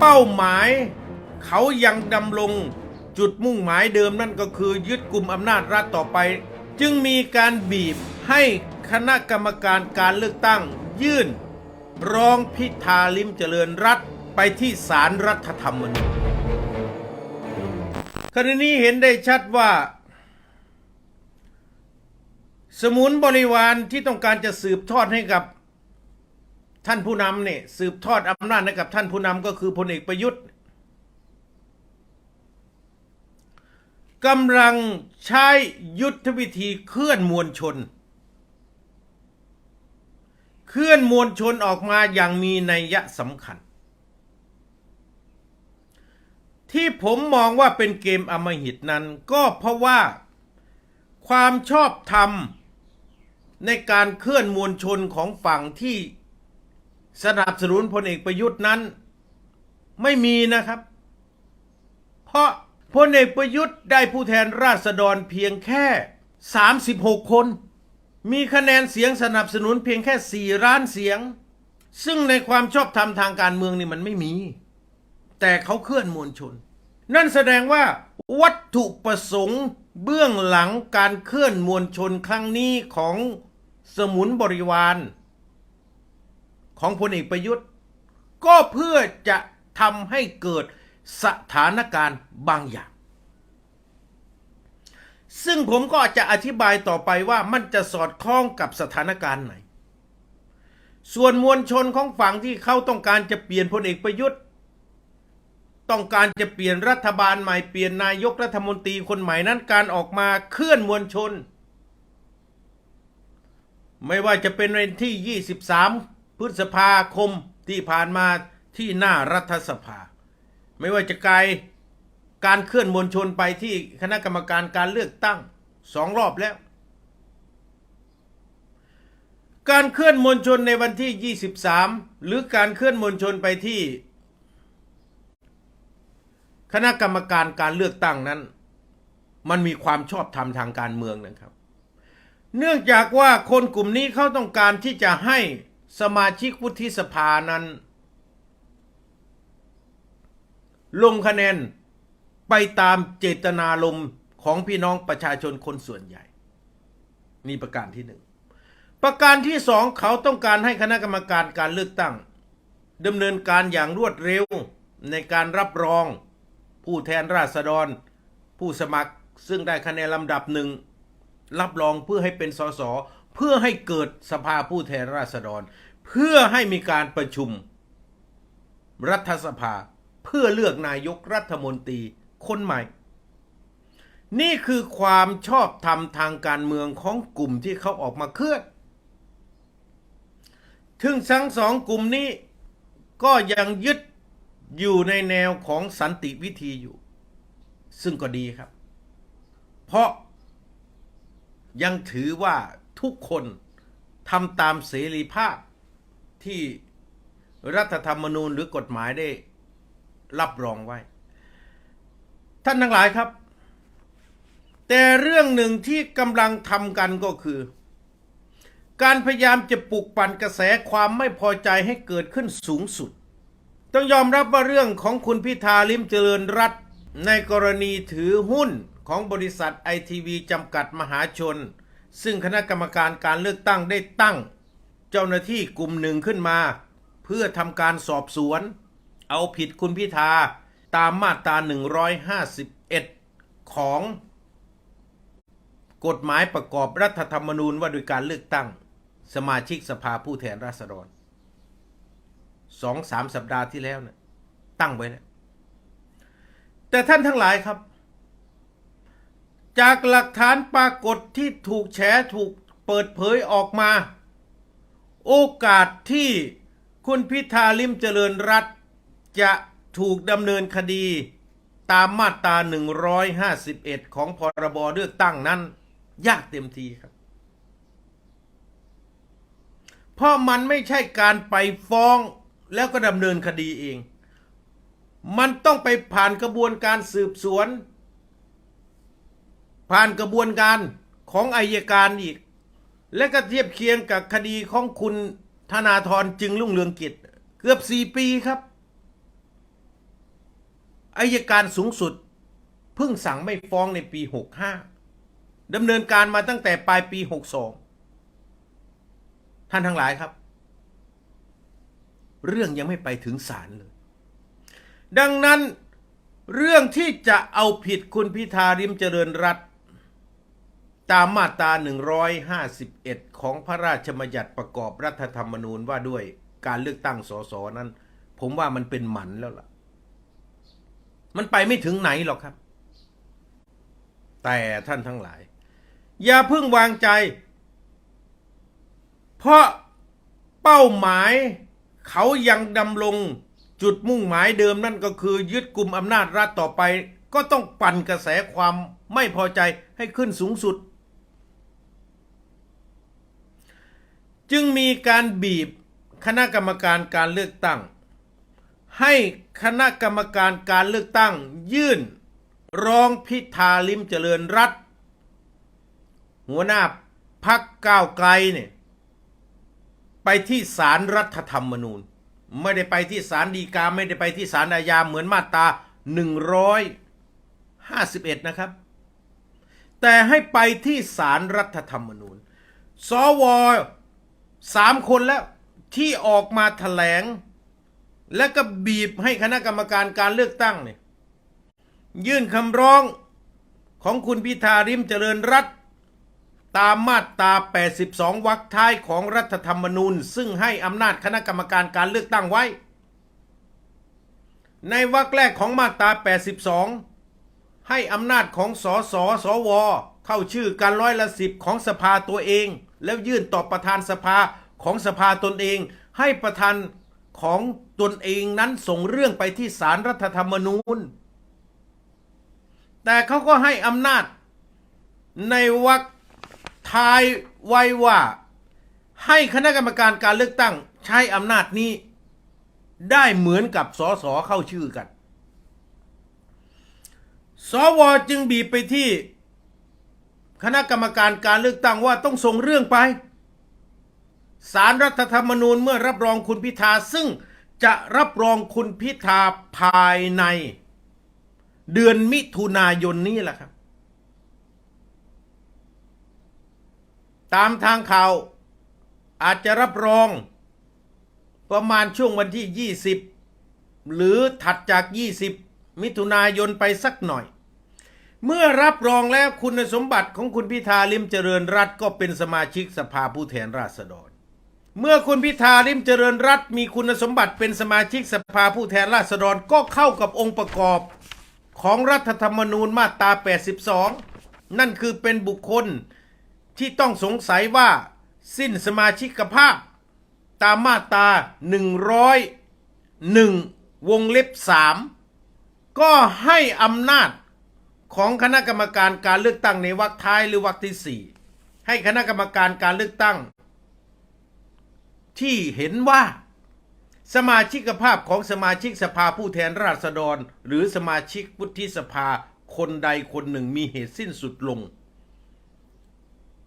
เป้าหมาย เขายังดำรงจุดมุ่งหมายเดิมนั่นก็คือยึดกลุ่มอำนาจรัฐต่อไป จึงมีการบีบให้คณะกรรมการการเลือกตั้ง ยื่นร้องพิธาลิมเจริญรัฐไปที่ศาลรรัฐธรรมนูญคดีนี้เห็นได้ชัดว่า สมุนบริวารที่ต้องการจะสืบทอดให้กับ ท่านผู้นำเนี่ยสืบทอดอำนาจให้กับท่านผู้นำก็คือพลเอกประยุทธ์กำลังใช้ยุทธวิธีเคลื่อนมวลชน เคลื่อนมวลชนออกมาอย่างมีนัยยะสำคัญ ที่ผมมองว่าเป็นเกมอมหิตนั้น ก็เพราะว่าความชอบธรรมในการเคลื่อนมวลชนของฝั่งที่ สนับสนุนพลเอกประยุทธ์นั้น ไม่มีนะครับ เพราะพลเอกประยุทธ์ได้ผู้แทนราษฎรเพียงแค่ 36 คน มีคะแนนเสียงสนับสนุนเพียงแค่4ล้านเสียง ซึ่งในความชอบธรรมทางการเมืองนี่มันไม่มี แต่เขาเคลื่อนมวลชน นั่นแสดงว่าวัตถุประสงค์เบื้องหลังการเคลื่อนมวลชนครั้งนี้ของสมุนบริวาร ของพลเอกประยุทธ์ ก็เพื่อจะทำให้เกิดสถานการณ์บางอย่าง ซึ่งผมก็จะอธิบายต่อไปว่ามันจะสอดคล้องกับสถานการณ์ไหน ส่วนมวลชนของฝั่งที่เขาต้องการจะเปลี่ยนพลเอกประยุทธ์ ต้องการจะเปลี่ยนรัฐบาลใหม่เปลี่ยนนายกรัฐมนตรีคนใหม่นั้นการออกมาเคลื่อนมวลชน ไม่ว่าจะเป็นวันที่ 23 พฤษภาคมที่ผ่านมาที่หน้ารัฐสภา ไม่ว่าจะไกลการเคลื่อนมวลชนไปที่คณะกรรมการการเลือกตั้งสองรอบแล้ว การเคลื่อนมวลชนในวันที่ 23 หรือการเคลื่อนมวลชนไปที่ คณะกรรมการการเลือกตั้งนั้น มันมีความชอบธรรมทางการเมืองนะครับ เนื่องจากว่าคนกลุ่มนี้เขาต้องการที่จะให้ สมาชิกวุฒิสภานั้น ลงคะแนนไปตามเจตนารมณ์ของพี่น้องประชาชนคนส่วนใหญ่ นี่ประการที่หนึ่งประการที่สองเขาต้องการให้คณะกรรมการการเลือกตั้งดำเนินการอย่างรวดเร็วในการรับรอง ผู้แทนราษฎร ผู้สมัครซึ่งได้คะแนนลำดับหนึ่งรับรองเพื่อให้เป็นสส พื่อให้เกิดสภาผู้แทนราษฎร เพื่อให้มีการประชุม รัฐสภา เพื่อเลือกนายกรัฐมนตรีคนใหม่ นี่คือความชอบธรรมทางการเมืองของกลุ่มที่เขาออกมาเคลื่อนถึงทั้งสองกลุ่มนี้ก็ยังยึดอยู่ในแนวของสันติวิธีอยู่ ซึ่งก็ดีครับ เพราะยังถือว่า ทุกคนทำตามเสรีภาพที่รัฐธรรมนูญหรือกฎหมายได้รับรองไว้ ท่านทั้งหลายครับ แต่เรื่องหนึ่งที่กำลังทำกันก็คือ การพยายามจะปลุกปั่นกระแสความไม่พอใจให้เกิดขึ้นสูงสุด ต้องยอมรับว่าเรื่องของคุณพิธาลิมเจริญรัตในกรณีถือหุ้นของบริษัทไอทีวีจำกัดมหาชน ซึ่งคณะกรรมการการเลือกตั้งได้ตั้ง เจ้าหน้าที่กลุ่มหนึ่งขึ้นมา เพื่อทำการสอบสวน เอาผิดคุณพิธาตามมาตรา 151 ของ กฎหมายประกอบรัฐธรรมนูญว่าโดยการเลือกตั้ง สมาชิกสภาผู้แทนราษฎรสองสามสัปดาห์ที่แล้วเนี่ยตั้งไว้แล้วแต่ท่านทั้งหลายครับ จากหลักฐานปรากฏที่ถูกแฉถูกเปิดเผยออกมา โอกาสที่คุณพิธาลิมเจริญรัตจะถูกดำเนินคดีตามมาตรา 151 ของพรบเลือกตั้งนั้น ยากเต็มทีครับ เพราะมันไม่ใช่การไปฟ้องแล้วก็ดำเนินคดีเอง มันต้องไปผ่านกระบวนการสืบสวน ผ่านกระบวนการของอายการอีก และก็เทียบเคียงกับคดีของคุณธนาธรจึงรุ่งเรืองกิจ เกือบสี่ปีครับอายการสูงสุดเพิ่งสั่งไม่ฟ้องในปี 65ดำเนินการมาตั้งแต่ปลายปี 62 ท่านทั้งหลายครับ เรื่องยังไม่ไปถึงศาลเลย ดังนั้นเรื่องที่จะเอาผิดคุณพิธาริมเจริญรัตน ตามมาตรา 151 ของพระราชบัญญัติประกอบรัฐธรรมนูญว่าด้วยการเลือกตั้งสสนั้น ผมว่ามันเป็นหมันแล้วล่ะ มันไปไม่ถึงไหนหรอกครับ แต่ท่านทั้งหลาย อย่าเพิ่งวางใจ เพราะเป้าหมายเขายังดำรงจุดมุ่งหมายเดิมนั่นก็คือ ยึดกลุ่มอำนาจรัฐต่อไป ก็ต้องปั่นกระแสความไม่พอใจให้ขึ้นสูงสุด จึงมีการบีบคณะกรรมการการเลือกตั้ง ให้คณะกรรมการการเลือกตั้ง ยื่นร้องพิธาลิมเจริญรัตน์หัวหน้าพักก้าวไกลเนี่ยไปที่ศาลรัฐธรรมนูญ ไม่ได้ไปที่ศาลฎีกาไม่ได้ไปที่ศาลอาญาเหมือนมาตรา151 นะครับ แต่ให้ไปที่ศาลรัฐธรรมนูญ สว สามคนแล้วที่ออกมาแถลง และก็บีบให้คณะกรรมการการเลือกตั้งเนี่ยยื่นคำร้องของคุณพิธาริมเจริญรัตตามมาตรา 82 วรรคท้ายของรัฐธรรมนูญ ซึ่งให้อำนาจคณะกรรมการการเลือกตั้งไว้ ในวรรคแรกของมาตรา 82 ให้อำนาจของสสสว เข้าชื่อการร้อยละสิบของสภาตัวเอง แล้วยื่นต่อประธานสภาของสภาตนเอง ให้ประธานของตนเองนั้นส่งเรื่องไปที่ศาลรัฐธรรมนูญ แต่เขาก็ให้อำนาจในวรรคทายไว้ว่า ให้คณะกรรมการการเลือกตั้งใช้อำนาจนี้ได้เหมือนกับสสเข้าชื่อกัน สวจึงบีบไปที่ คณะกรรมการการเลือกตั้งว่าต้องส่งเรื่องไปสารรัฐธรรมนูญเมื่อรับรองคุณพิธาซึ่งจะรับรองคุณพิธาภายใน เดือนมิถุนายนนี้แหละครับ ตามทางข่าวอาจจะรับรองประมาณช่วงวันที่ 20 หรือถัดจาก 20 มิถุนายนไปสักหน่อย เมื่อรับรองแล้วคุณสมบัติของคุณพิธาลิมเจริญรัตก็เป็นสมาชิกสภาผู้แทนราษฎร เมื่อคุณพิธาลิมเจริญรัตมีคุณสมบัติเป็นสมาชิกสภาผู้แทนราษฎรก็เข้ากับองค์ประกอบของรัฐธรรมนูญมาตรา 82 นั่นคือเป็นบุคคลที่ต้องสงสัยว่าสิ้นสมาชิกภาพ ตามมาตรา 101 วงเล็บ 3 ก็ให้อำนาจ ของคณะกรรมการการเลือกตั้งในวรรคท้ายหรือวรรคที่ 4 ให้คณะกรรมการการเลือกตั้ง ที่เห็นว่า สมาชิกภาพของสมาชิกสภาผู้แทนราษฎร หรือสมาชิกวุฒิสภาคนใดคนหนึ่งมีเหตุสิ้นสุดลง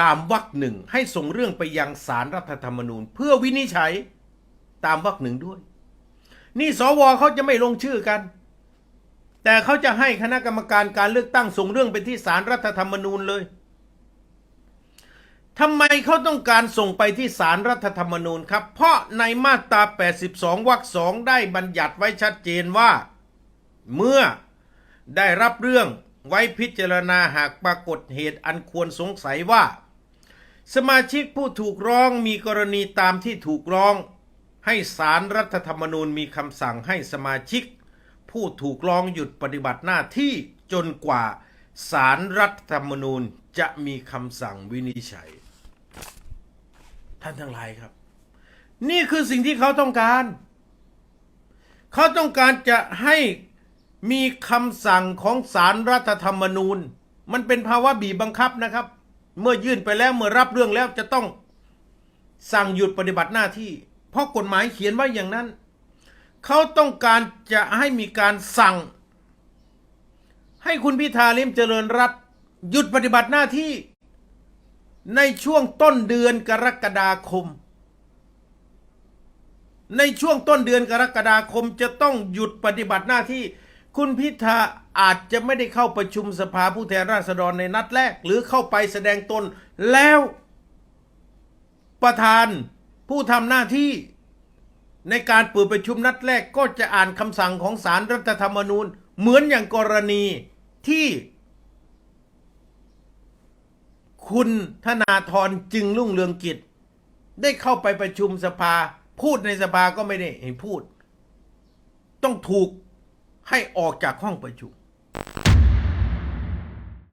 ตามวรรคหนึ่งให้ส่งเรื่องไปยังสารรัฐธรรมนูญ เพื่อวินิจฉัยตามวรรคหนึ่งด้วย นี่สวเขาจะไม่ลงชื่อกัน แต่เขาจะให้คณะกรรมการการเลือกตั้งส่งเรื่องไปที่สารรัฐธรรมนูญเลยทำไมเขาต้องการส่งไปที่สารรัฐธรรมนูญครับ เพราะในมาตรา 82 วรรคสองได้บัญญัติไว้ชัดเจนว่า เมื่อได้รับเรื่องไว้พิจารณาหากปรากฏเหตุอันควรสงสัยว่า สมาชิกผู้ถูกร้องมีกรณีตามที่ถูกร้อง ให้สารรัฐธรรมนูญมีคำสั่งให้สมาชิก ผู้ถูกร้องหยุดปฏิบัติหน้าที่จนกว่าสารรัฐธรรมนูญจะมีคำสั่งวินิจฉัย ท่านทั้งหลายครับ นี่คือสิ่งที่เขาต้องการ เขาต้องการจะให้มีคำสั่งของสารรัฐธรรมนูญ มันเป็นภาวะบีบบังคับนะครับ เมื่อยื่นไปแล้วเมื่อรับเรื่องแล้วจะต้องสั่งหยุดปฏิบัติหน้าที่ เพราะกฎหมายเขียนไว้อย่างนั้น เขาต้องการจะให้มีการสั่ง ให้คุณพิธาลิมเจริญรัตหยุดปฏิบัติหน้าที่ในช่วงต้นเดือนกรกฎาคม ในช่วงต้นเดือนกรกฎาคมจะต้องหยุดปฏิบัติหน้าที่ คุณพิธาอาจจะไม่ได้เข้าประชุมสภาผู้แทนราษฎรในนัดแรก หรือเข้าไปแสดงตนแล้วประธานผู้ทำหน้าที่ ในการเปิดประชุมนัดแรกก็จะอ่านคำสั่งของสารรัฐธรรมนูญ เหมือนอย่างกรณีที่คุณธนาธรจึงรุ่งเรืองกิจ ได้เข้าไปประชุมสภา พูดในสภาก็ไม่ได้เห็นพูด ต้องถูกให้ออกจากห้องประชุม